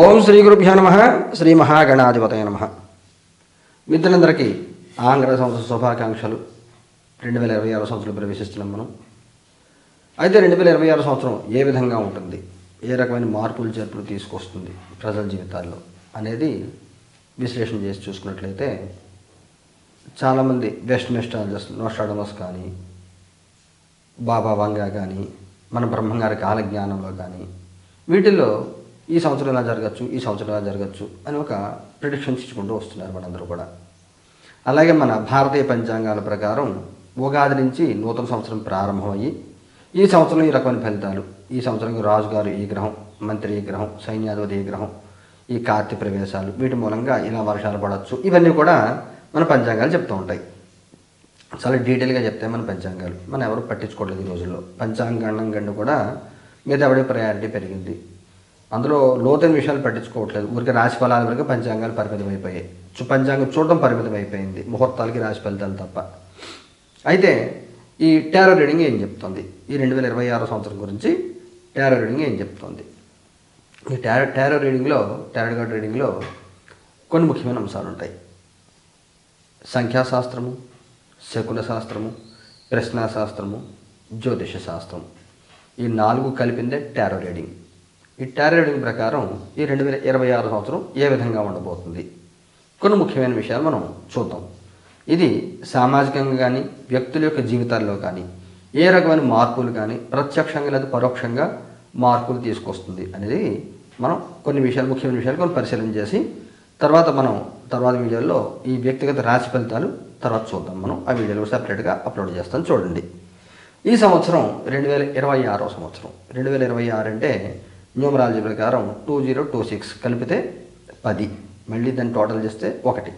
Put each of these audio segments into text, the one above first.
ఓం శ్రీ గురుభ్యో నమ శ్రీ మహాగణాధిపతయ నమ. మిత్రులందరికీ ఆంగ్ల సంవత్సర శుభాకాంక్షలు. రెండు వేల ఇరవై ఆరు సంవత్సరంలో ప్రవేశిస్తున్నాం మనం. అయితే రెండు వేల ఇరవై ఆరు సంవత్సరం ఏ విధంగా ఉంటుంది? ఏ రకమైన మార్పులు చేర్పులు తీసుకొస్తుంది ప్రజల జీవితాల్లో అనేది విశ్లేషణ చేసి చూసుకున్నట్లయితే చాలామంది వెస్ట్ మెస్టాలజస్ నోస్టాడమస్ కానీ బాబా వంగా కానీ మన బ్రహ్మంగారి కాలజ్ఞానంలో కానీ వీటిల్లో ఈ సంవత్సరం ఇలా జరగచ్చు? ఈ సంవత్సరం ఇలా జరగచ్చు? అని ఒక ప్రిడిక్షన్స్ ఇచ్చుకుంటూ వస్తున్నారు మనందరూ కూడా. అలాగే మన భారతీయ పంచాంగాల ప్రకారం ఉగాది నుంచి నూతన సంవత్సరం ప్రారంభమయ్యి ఈ సంవత్సరం ఈ రకమైన ఫలితాలు. ఈ సంవత్సరం రాజుగారు ఈ గ్రహం మంత్రి ఈ గ్రహం సైన్యాధిపతి ఈ గ్రహం ఈ కార్తీ ప్రవేశాలు వీటి మూలంగా ఇలా వర్షాలు పడవచ్చు. ఇవన్నీ కూడా మన పంచాంగాలు చెప్తూ ఉంటాయి. చాలా డీటెయిల్గా చెప్తే మన పంచాంగాలు. మనం ఎవరు పట్టించుకోవట్లేదు ఈ రోజుల్లో. పంచాంగం గండు కూడా మీద ఎవడే ప్రయారిటీ పెరిగింది. అందులో లోతైన విషయాలు పట్టించుకోవట్లేదు. ఊరికి రాశి ఫలాల వరకు పంచాంగాలు పరిమితం అయిపోయాయి పంచాంగం చూడటం పరిమితం అయిపోయింది ముహూర్తాలకి రాశి ఫలితాలు తప్ప. అయితే ఈ టారో రీడింగ్ ఏం చెప్తుంది? ఈ రెండు వేల ఇరవై ఆరో సంవత్సరం గురించి టారో రీడింగ్ ఏం చెప్తుంది? ఈ టారో టారో రీడింగ్లో టారో గార్డ్ రీడింగ్లో కొన్ని ముఖ్యమైన అంశాలు ఉంటాయి. సంఖ్యాశాస్త్రము శకున శాస్త్రము ప్రశ్నాశాస్త్రము జ్యోతిష శాస్త్రం. ఈ నాలుగు కలిపిందే టారో రీడింగ్ ఈ టారో ప్రకారం ఈ రెండు వేల ఇరవై ఆరు సంవత్సరం ఏ విధంగా ఉండబోతుంది? కొన్ని ముఖ్యమైన విషయాలు మనం చూద్దాం. ఇది సామాజికంగా కానీ వ్యక్తుల యొక్క జీవితాల్లో కానీ ఏ రకమైన మార్పులు కానీ ప్రత్యక్షంగా లేదా పరోక్షంగా మార్పులు తీసుకొస్తుంది అనేది మనం కొన్ని విషయాలు ముఖ్యమైన విషయాలు కొన్ని పరిశీలన చేసి తర్వాత మనం తర్వాత వీడియోలో ఈ వ్యక్తిగత రాశి ఫలితాలు తర్వాత చూద్దాం. మనం ఆ వీడియోలో సపరేట్గా అప్లోడ్ చేస్తాం. చూడండి. ఈ సంవత్సరం రెండు వేల ఇరవై ఆరో సంవత్సరం. రెండు వేల ఇరవై ఆరు అంటే న్యూమరాలజీ ప్రకారం టూ జీరో టూ సిక్స్ కలిపితే పది. మళ్ళీ దాన్ని టోటల్ చేస్తే ఒకటి.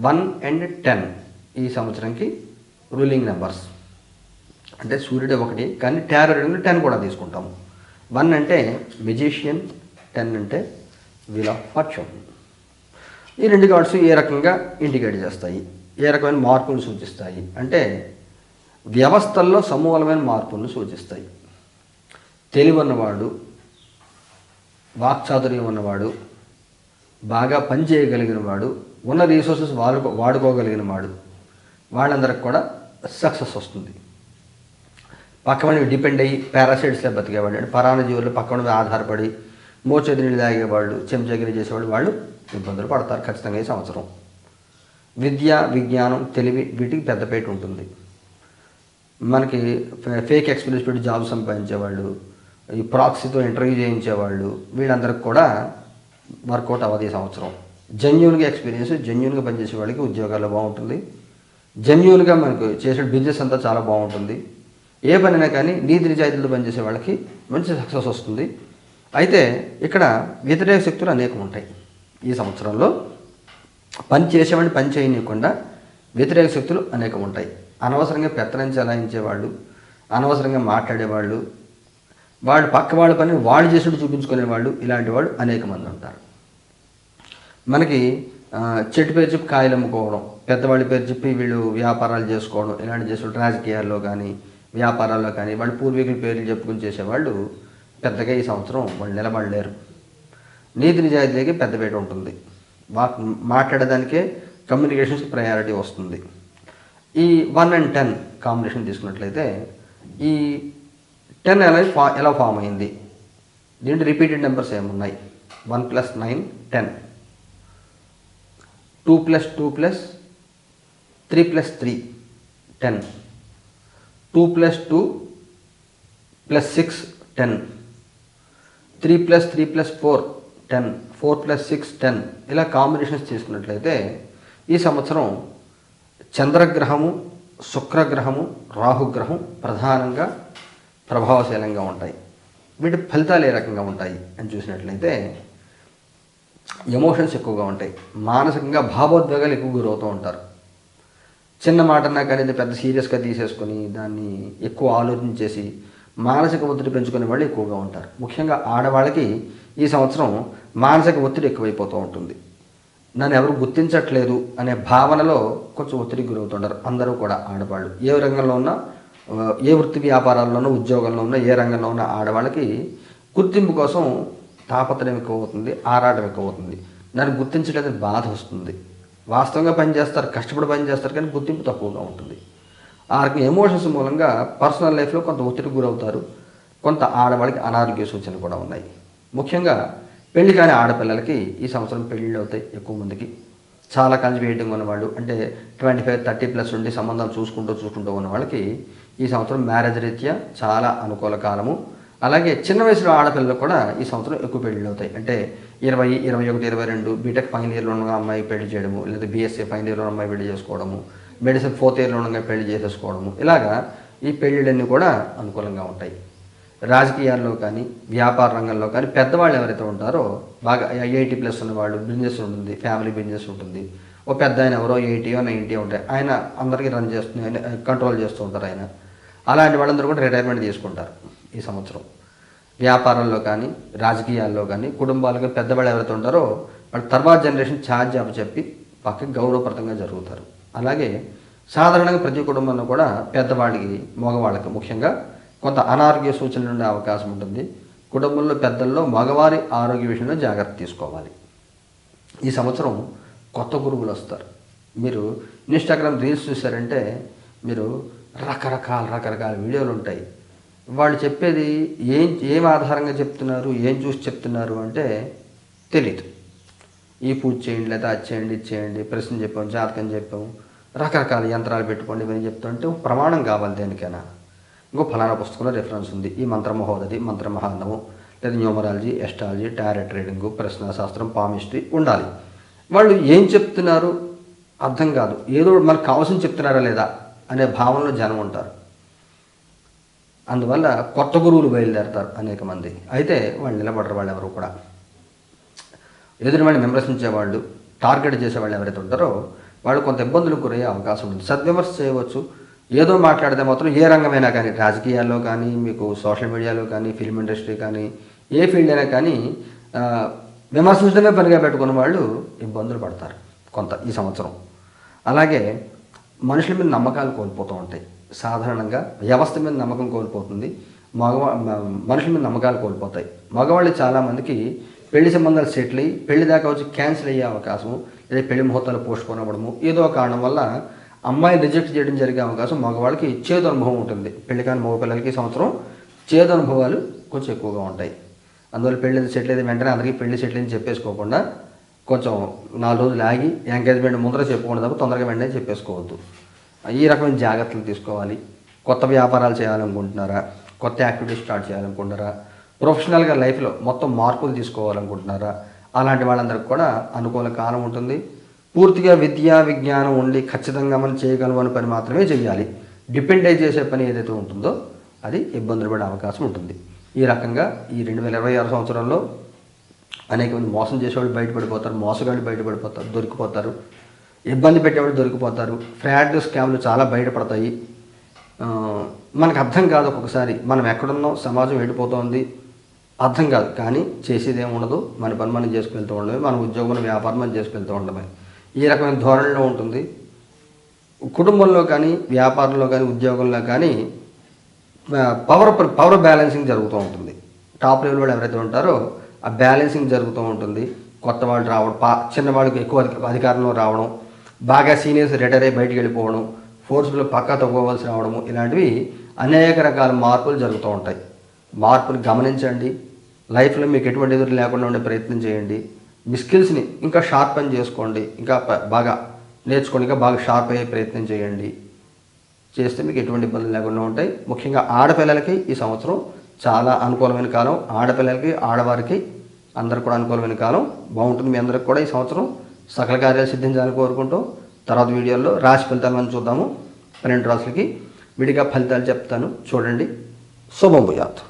వన్ అండ్ టెన్ ఈ సంవత్సరంకి రూలింగ్ నెంబర్స్. అంటే సూర్యుడు ఒకటి కానీ టారో రీడింగ్లో టెన్ కూడా తీసుకుంటాము. వన్ అంటే మెజిషియన్ టెన్ అంటే వీల్ ఆఫ్ ఫార్చ్యూన్. ఈ రెండు కార్డ్స్ ఏ రకంగా ఇండికేట్ చేస్తాయి? ఏ రకమైన మార్పులను సూచిస్తాయి? అంటే వ్యవస్థల్లో సమూలమైన మార్పులను సూచిస్తాయి. తెలివన్నవాడు వాక్చాతుర్యం ఉన్నవాడు బాగా పని చేయగలిగిన వాడు ఉన్న రీసోర్సెస్ వాడుకో వాడుకోగలిగిన వాడు వాళ్ళందరికి కూడా సక్సెస్ వస్తుంది. పక్కన డిపెండ్ అయ్యి పారాసైడ్స్లో బతికేవాడు. అంటే పరాణ జీవులు పక్కన మీద ఆధారపడి మోచేతి నీళ్ళు తాగేవాళ్ళు చెంచగిరి చేసేవాళ్ళు వాళ్ళు ఇబ్బందులు పడతారు ఖచ్చితంగా ఈ సంవత్సరం. విద్య విజ్ఞానం తెలివి వీటికి పెద్దపేట ఉంటుంది. మనకి ఫేక్ ఎక్స్పీరియన్స్ పెట్టి జాబ్ సంపాదించేవాళ్ళు ఈ ప్రాక్సీతో ఇంటర్వ్యూ చేయించేవాళ్ళు వీళ్ళందరికి కూడా వర్కౌట్ అవ్వదు ఈ సంవత్సరం. జెన్యున్గా ఎక్స్పీరియన్స్ జెన్యున్గా పనిచేసే వాళ్ళకి ఉద్యోగాలు బాగుంటుంది. జెన్యున్గా మనకు చేసే బిజినెస్ అంతా చాలా బాగుంటుంది. ఏ పనైనా కానీ నీతి నిజాయితీలతో పనిచేసే వాళ్ళకి మంచి సక్సెస్ వస్తుంది. అయితే ఇక్కడ వ్యతిరేక శక్తులు అనేకం ఉంటాయి. ఈ సంవత్సరంలో పని చేసేవాడిని పని చేయనీయకుండా వ్యతిరేక శక్తులు అనేకం ఉంటాయి. అనవసరంగా పెత్తనం చలాయించేవాళ్ళు అనవసరంగా మాట్లాడేవాళ్ళు వాళ్ళు పక్క వాళ్ళ పని వాళ్ళు చేసినట్టు చూపించుకునే వాళ్ళు ఇలాంటి వాళ్ళు అనేక మంది ఉంటారు. మనకి చెట్టు పేరు చెప్పి కాయలు అమ్ముకోవడం పెద్దవాళ్ళ పేరు చెప్పి వీళ్ళు వ్యాపారాలు చేసుకోవడం ఇలాంటి చేసే రాజకీయాల్లో కానీ వ్యాపారాల్లో కానీ వాళ్ళ పూర్వీకుల పేర్లు చెప్పుకుని చేసేవాళ్ళు పెద్దగా ఈ సంవత్సరం వాళ్ళు నిలబడలేరు. నీతి నిజాయితీకి పెద్దపేట ఉంటుంది. వా మాట్లాడడానికే కమ్యూనికేషన్స్కి ప్రయారిటీ వస్తుంది. ఈ వన్ అండ్ టెన్ కాంబినేషన్ తీసుకున్నట్లయితే ఈ టెన్ ఎలా ఫా ఎలా ఫామ్ అయింది? దీంట్లో రిపీటెడ్ నెంబర్స్ ఏమున్నాయి? One plus nine ten. Two plus two plus three plus three ten. Two plus two plus six ten. Three plus three plus four ten. Four plus six ten. ఇలా combinations తీసుకున్నట్లయితే ఈ సంవత్సరం చంద్రగ్రహము శుక్రగ్రహము రాహుగ్రహం ప్రధానంగా ప్రభావశీలంగా ఉంటాయి. వీటి ఫలితాలు ఏ రకంగా ఉంటాయి అని చూసినట్లయితే ఎమోషన్స్ ఎక్కువగా ఉంటాయి. మానసికంగా భావోద్వేగాలు ఎక్కువ గురవుతూ ఉంటారు. చిన్న మాట అన్నా కానీ పెద్ద సీరియస్గా తీసేసుకొని దాన్ని ఎక్కువ ఆలోచించేసి మానసిక ఒత్తిడి పెంచుకునే వాళ్ళు ఎక్కువగా ఉంటారు. ముఖ్యంగా ఆడవాళ్ళకి ఈ సంవత్సరం మానసిక ఒత్తిడి ఎక్కువైపోతూ ఉంటుంది. నన్ను ఎవరు గుర్తించట్లేదు అనే భావనలో కొంచెం ఒత్తిడికి గురవుతుంటారు. అందరూ కూడా ఆడవాళ్ళు. ఏ రంగంలో ఉన్నా ఏ వృత్తి వ్యాపారాల్లోనూ ఉద్యోగంలో ఉన్నా ఏ రంగంలో ఉన్న ఆడవాళ్ళకి గుర్తింపు కోసం తాపత్రయం ఎక్కువ అవుతుంది ఆరాటం ఎక్కువ అవుతుంది దాన్ని గుర్తించడానికి బాధ వస్తుంది. వాస్తవంగా పనిచేస్తారు కష్టపడి పని చేస్తారు కానీ గుర్తింపు తక్కువగా ఉంటుంది. ఆ రకం ఎమోషన్స్ మూలంగా పర్సనల్ లైఫ్లో కొంత ఒత్తిడికి గురవుతారు. కొంత ఆడవాళ్ళకి అనారోగ్య సూచనలు కూడా ఉన్నాయి. ముఖ్యంగా పెళ్ళి కాని ఆడపిల్లలకి ఈ సంవత్సరం పెళ్ళిళ్ళు అవుతాయి ఎక్కువ మందికి. చాలా కలిసి వెయిటింగ్ ఉన్నవాళ్ళు అంటే ట్వంటీ ఫైవ్ థర్టీ ప్లస్ ఉండి సంబంధాలు చూసుకుంటూ చూసుకుంటూ ఉన్న వాళ్ళకి ఈ సంవత్సరం మ్యారేజ్ రీత్యా చాలా అనుకూల కాలము. అలాగే చిన్న వయసులో ఆడపిల్లలు కూడా ఈ సంవత్సరం ఎక్కువ పెళ్ళిళ్ళు అవుతాయి. అంటే ఇరవై ఇరవై ఒకటి ఇరవై రెండు బీటెక్ ఫైనల్ ఇయర్లో ఉన్న అమ్మాయి పెళ్ళి చేయడము లేదా బీఎస్సీ ఫైనల్ ఇయర్లో అమ్మాయి పెళ్ళి చేసుకోవడము మెడిసిన్ ఫోర్త్ ఇయర్లో ఉండగా పెళ్ళి చేసేసుకోవడము. ఇలాగా ఈ పెళ్ళిళ్ళన్నీ కూడా అనుకూలంగా ఉంటాయి. రాజకీయాల్లో కానీ వ్యాపార రంగంలో కానీ పెద్దవాళ్ళు ఎవరైతే ఉంటారో బాగా ఐఐటి ప్లస్ ఉన్నవాళ్ళు బిజినెస్ ఉంటుంది ఫ్యామిలీ బిజినెస్ ఉంటుంది. ఓ పెద్ద ఆయన ఎవరో ఎయిటీయో నైంటీయో ఉంటాయి. ఆయన అందరికీ రన్ చేస్తున్నాయి కంట్రోల్ చేస్తూ ఉంటారు ఆయన. అలాంటి వాళ్ళందరూ కూడా రిటైర్మెంట్ తీసుకుంటారు ఈ సంవత్సరం. వ్యాపారంలో కానీ రాజకీయాల్లో కానీ కుటుంబాలుగా పెద్దవాళ్ళు ఎవరైతే ఉంటారో వాళ్ళ తర్వాత జనరేషన్ ఛార్జ్ చెప్పి పక్కకి గౌరవప్రదంగా జరుగుతారు. అలాగే సాధారణంగా ప్రతి కుటుంబంలో కూడా పెద్దవాళ్ళకి మగవాళ్ళకి ముఖ్యంగా కొంత అనారోగ్య సూచనలు ఉండే అవకాశం ఉంటుంది. కుటుంబంలో పెద్దల్లో మగవారి ఆరోగ్య విషయంలో జాగ్రత్త తీసుకోవాలి. ఈ సంవత్సరం కొత్త గురువులు వస్తారు. మీరు ఇన్స్టాగ్రామ్ రీల్స్ చూసారంటే మీరు రకరకాల రకరకాల వీడియోలు ఉంటాయి. వాళ్ళు చెప్పేది ఏం ఏం ఆధారంగా చెప్తున్నారు ఏం చూసి చెప్తున్నారు అంటే తెలియదు ఈ పూజ చేయండి లేదా అది చేయండి ఇది చేయండి ప్రశ్న చెప్పాము జాతకం చెప్పాము రకరకాల యంత్రాలు పెట్టుకోండి ఇవన్నీ చెప్తుంటే ప్రమాణం కావాలి దేనికైనా. ఇంకో ఫలానా పుస్తకంలో రెఫరెన్స్ ఉంది. ఈ మంత్ర మహోదది మంత్ర లేదా న్యూమరాలజీ ఎస్ట్రాలజీ టారెట్ రీడింగ్ ప్రశ్న శాస్త్రం పామిస్ట్రీ ఉండాలి. వాళ్ళు ఏం చెప్తున్నారు? అర్థం కాదు. ఏదో మనకు కావాల్సింది చెప్తున్నారా లేదా? అనే భావనలో జనం ఉంటారు. అందువల్ల కొత్త గురువులు బయలుదేరతారు అనేక మంది. అయితే వాళ్ళు నిలబడరు వాళ్ళు ఎవరు కూడా. ఎదురు వాడిని విమర్శించేవాళ్ళు టార్గెట్ చేసేవాళ్ళు ఎవరైతే ఉంటారో వాళ్ళు కొంత ఇబ్బందులకు గురయ్యే అవకాశం ఉంది సద్విమర్శ చేయవచ్చు. ఏదో మాట్లాడితే మాత్రం ఏ రంగమైనా కానీ రాజకీయాల్లో కానీ మీకు సోషల్ మీడియాలో కానీ ఫిల్మ్ ఇండస్ట్రీ కానీ ఏ ఫీల్డ్ అయినా కానీ విమర్శించడమే పనిగా పెట్టుకున్న వాళ్ళు ఇబ్బందులు పడతారు కొంత ఈ సంవత్సరం. అలాగే మనుషుల మీద నమ్మకాలు కోల్పోతూ ఉంటాయి. సాధారణంగా వ్యవస్థ మీద నమ్మకం కోల్పోతుంది. మగవా మనుషుల మీద నమ్మకాలు కోల్పోతాయి. మగవాళ్ళు చాలామందికి పెళ్ళి సంబంధాలు సెటిల్ అయ్యి పెళ్ళి దాకా వచ్చి క్యాన్సిల్ అయ్యే అవకాశం లేదా పెళ్ళి ముహూర్తాలు పోస్ట్ అవ్వడము ఏదో కారణం వల్ల అమ్మాయి రిజెక్ట్ చేయడం జరిగే అవకాశం మగవాళ్ళకి చేదు అనుభవం ఉంటుంది. పెళ్ళి కాని మగ పిల్లలకి సంవత్సరం చేదు అనుభవాలు కొంచెం ఎక్కువగా ఉంటాయి. అందువల్ల పెళ్ళి సెటిల్ అయితే వెంటనే అందరికీ పెళ్ళి సెటిల్ అని చెప్పేసుకోకుండా కొంచెం నాలుగు రోజులు ఆగి ఎంగేజ్మెంట్ ముందర చెప్పుకోండి తప్ప తొందరగా వెంటనే చెప్పేసుకోవద్దు. ఈ రకమైన జాగ్రత్తలు తీసుకోవాలి. కొత్త వ్యాపారాలు చేయాలనుకుంటున్నారా? కొత్త యాక్టివిటీస్ స్టార్ట్ చేయాలనుకుంటున్నారా? ప్రొఫెషనల్గా లైఫ్లో మొత్తం మార్పులు తీసుకోవాలనుకుంటున్నారా? అలాంటి వాళ్ళందరికీ కూడా అనుకూల కాలం ఉంటుంది. పూర్తిగా విద్యా విజ్ఞానం ఉండి ఖచ్చితంగా మనం చేయగలం అనే పని మాత్రమే చేయాలి. డిపెండ్ చేసే పని ఏదైతే ఉంటుందో అది ఇబ్బందులు పడే అవకాశం ఉంటుంది. ఈ రకంగా ఈ రెండు వేల ఇరవై ఆరు సంవత్సరంలో అనేక మంది మోసం చేసేవాళ్ళు బయటపడిపోతారు మోసగాళ్ళు బయటపడిపోతారు దొరికిపోతారు. ఇబ్బంది పెట్టేవాళ్ళు దొరికిపోతారు. ఫ్రాడ్ స్కామ్లు చాలా బయటపడతాయి. మనకు అర్థం కాదు ఒక్కొక్కసారి. మనం ఎక్కడున్నాం సమాజం వెళ్ళిపోతుంది అర్థం కాదు. కానీ చేసేది ఏమి ఉండదు. మన పని మనం చేసుకెళ్తూ ఉండడమే మన ఉద్యోగం మన వ్యాపారం మనం చేసుకెళ్తూ ఉండడమే. ఈ రకమైన ధోరణిలో ఉంటుంది. కుటుంబంలో కానీ వ్యాపారంలో కానీ ఉద్యోగంలో కానీ పవర్ పవర్ బ్యాలెన్సింగ్ జరుగుతూ ఉంటుంది. టాప్ లెవెల్ వాళ్ళు ఎవరైతే ఉంటారో ఆ బ్యాలెన్సింగ్ జరుగుతూ ఉంటుంది. కొత్త వాళ్ళు రావడం పా చిన్నవాళ్ళకి ఎక్కువ అధికారంలో రావడం బాగా సీనియర్స్ రిటైర్ అయ్యి బయటికి వెళ్ళిపోవడం ఫోర్స్లో పక్కా తగ్గుకోవాల్సి రావడము ఇలాంటివి అనేక రకాల మార్పులు జరుగుతూ ఉంటాయి. మార్పులు గమనించండి. లైఫ్లో మీకు ఎటువంటి ఎదురు లేకుండా ఉండే ప్రయత్నం చేయండి. మీ స్కిల్స్ని ఇంకా షార్పన్ చేసుకోండి. ఇంకా బాగా నేర్చుకోండి. ఇంకా బాగా షార్ప్ అయ్యే ప్రయత్నం చేయండి. చేస్తే మీకు ఎటువంటి ఇబ్బందులు లేకుండా ఉంటాయి. ముఖ్యంగా ఆడపిల్లలకి ఈ సంవత్సరం చాలా అనుకూలమైన కాలం. ఆడపిల్లలకి ఆడవారికి అందరికి కూడా అనుకూలమైన కాలం. బాగుంటుంది మీ అందరికి కూడా ఈ సంవత్సరం. సకల కార్యాలు సిద్ధించాలని కోరుకుంటూ తర్వాత వీడియోలో రాశి ఫలితాలను చూద్దాము. పన్నెండు రాసులకి విడిగా ఫలితాలు చెప్తాను. చూడండి. శుభం భూయాత్.